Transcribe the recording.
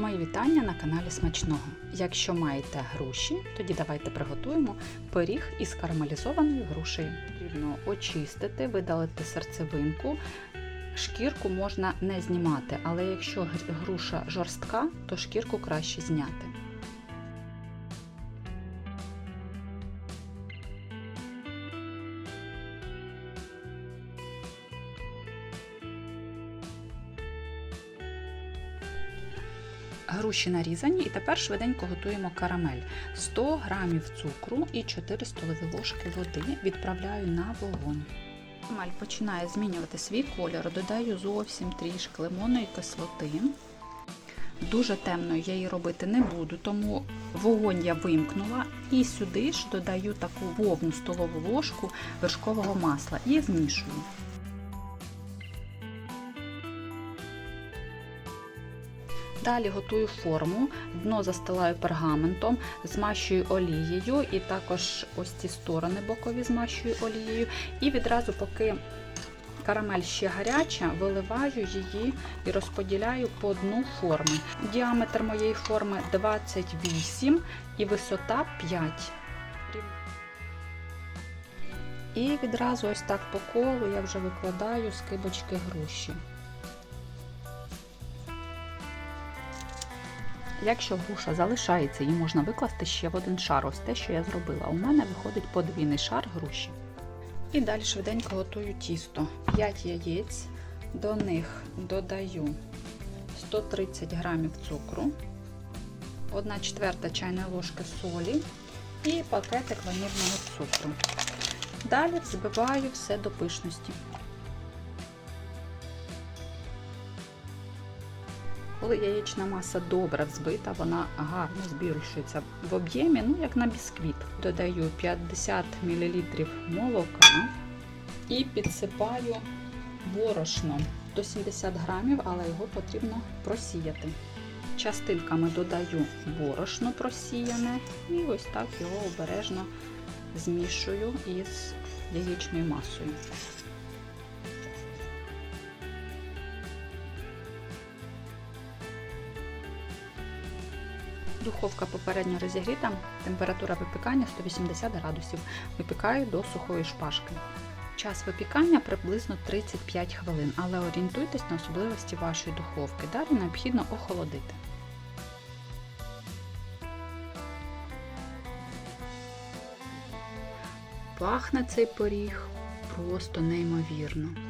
Мої вітання на каналі Смачного. Якщо маєте груші, тоді давайте приготуємо пиріг із карамелізованою грушею. Потрібно очистити, видалити серцевинку. Шкірку можна не знімати, але якщо груша жорстка, то шкірку краще зняти. Груші нарізані, і тепер швиденько готуємо карамель. 100 грамів цукру і 4 столові ложки води відправляю на вогонь. Карамель починає змінювати свій кольор, додаю зовсім трішки лимонної кислоти. Дуже темною я її робити не буду, тому вогонь я вимкнула і сюди ж додаю таку повну столову ложку вершкового масла і змішую. Далі готую форму, дно застилаю пергаментом, змащую олією і також ось ці сторони бокові змащую олією. І відразу, поки карамель ще гаряча, виливаю її і розподіляю по дну форми. Діаметр моєї форми 28 і висота 5. І відразу ось так по колу я вже викладаю скибочки груші. Якщо груша залишається, її можна викласти ще в один шар. Ось те, що я зробила. У мене виходить подвійний шар груші. І далі швиденько готую тісто. 5 яєць, до них додаю 130 грамів цукру, 1 четверта чайної ложки солі і пакетик ванільного цукру. Далі взбиваю все до пишності. Коли яєчна маса добре взбита, вона гарно збільшується в об'ємі, ну як на бісквіт. Додаю 50 мл молока і підсипаю борошно до 70 грамів, але його потрібно просіяти. Частинками додаю борошно просіяне і ось так його обережно змішую із яєчною масою. Духовка попередньо розігріта, температура випікання 180 градусів. Випікаю до сухої шпажки. Час випікання приблизно 35 хвилин, але орієнтуйтесь на особливості вашої духовки. Далі необхідно охолодити. Пахне цей пиріг просто неймовірно.